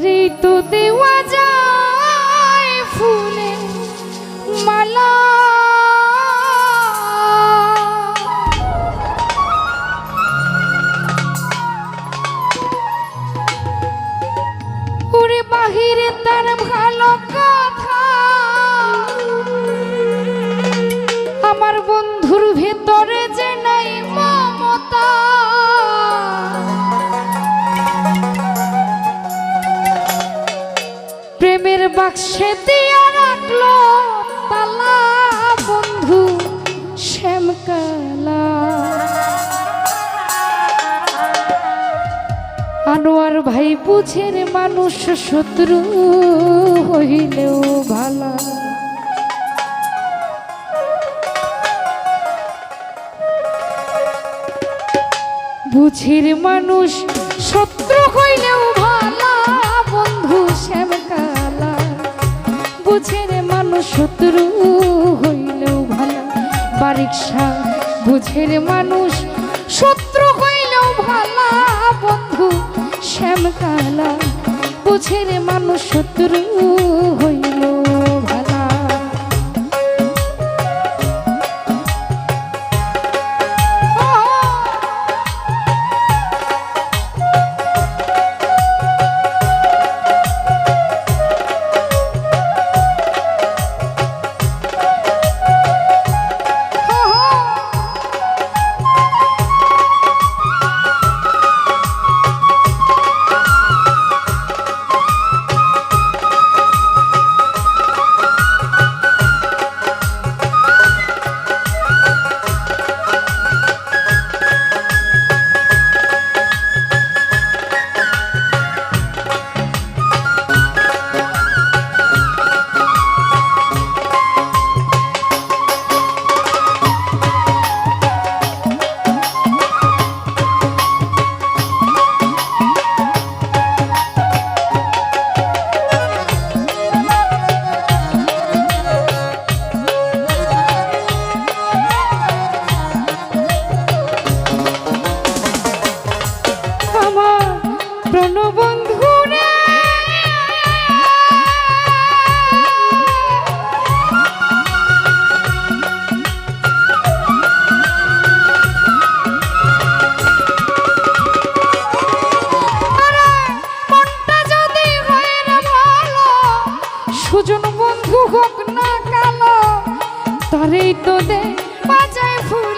তারেই তো দেওয়া বাক্সে দিয়া রাখল তালা বন্ধু শ্যামকালা আনোয়ার ভাই বুঝের মানুষ শত্রু হইলেও ভালা। বুঝির মানুষ শত্রু হইলেও শত্রু হইলেও ভালা। বারিকশা বুঝের মানুষ, শত্রু হইলেও ভালো। বন্ধু শ্যামকালা বুঝের মানুষ শত্রু হইলেও তারেই তো দে বাজায় ফুলের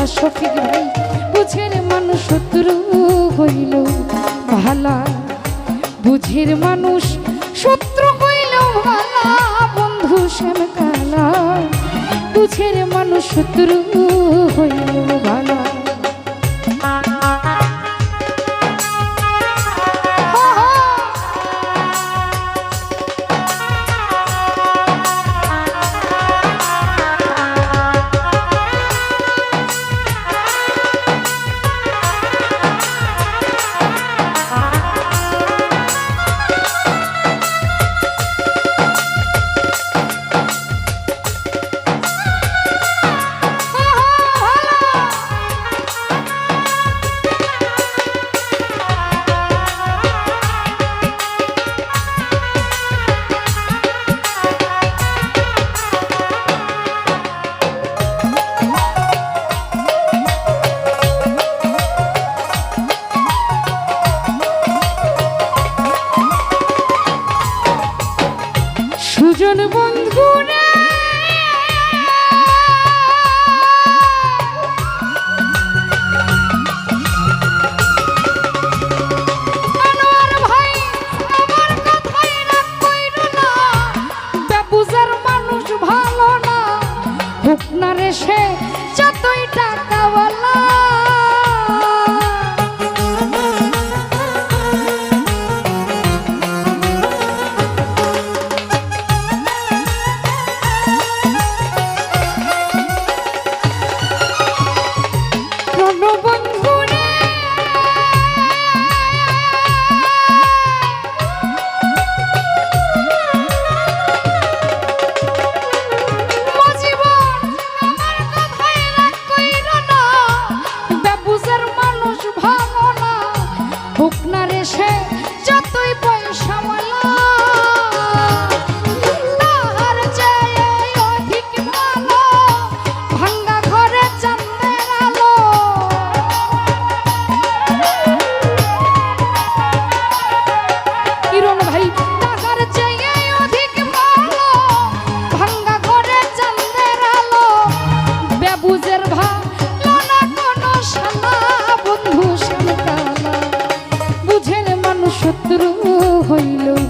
শ্যামকালা সফিক ভাই বুঝের মানুষ শত্রু হইল ভালা বুঝের মানুষ শত্রু হইল ভালা বন্ধু শ্যামকালা। বুঝের মানুষ শত্রু হইল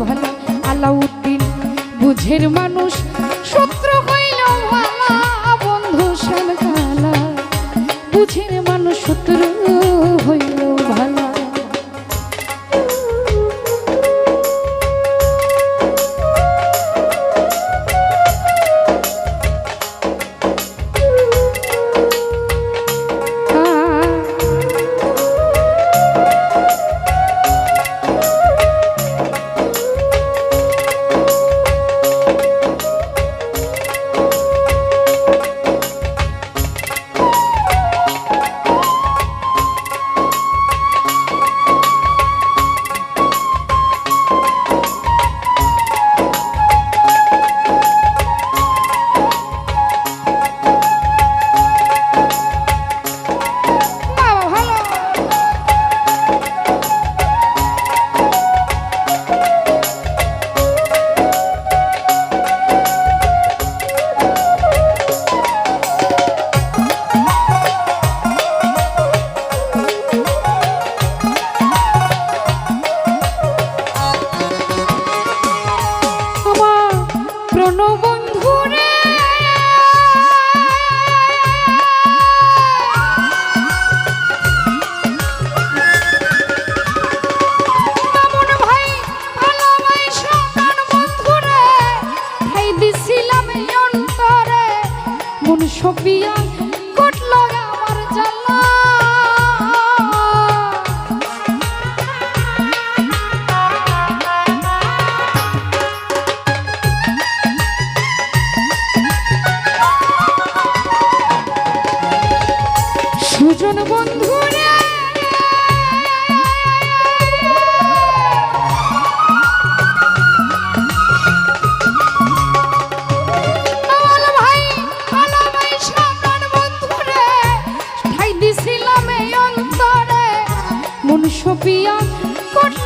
ভালো আলাউদ্দিন বুঝের মানুষ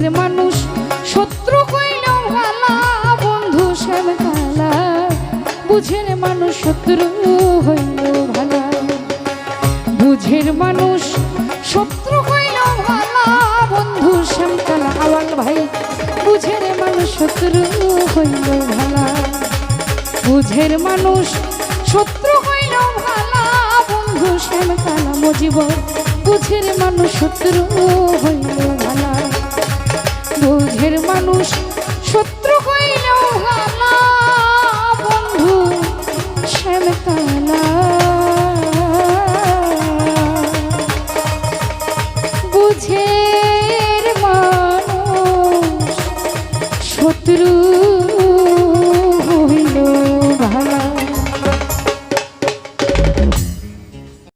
বুঝের মানুষ, শত্রু হইলেও ভালা বন্ধু শ্যাম কালা বুঝের মানুষ, শত্রু হইলেও ভালা বুঝের মানুষ, শত্রু হইল ভালা বন্ধু শ্যামকালা আওয়াল ভাই, বুঝের মানুষ, শত্রু হইল ভালা বুঝের মানুষ, শত্রু হইল ভালা বন্ধু শ্যামকালা মজিব বুঝের মানুষ, শত্রু হইল বুঝের মানুষ সত্য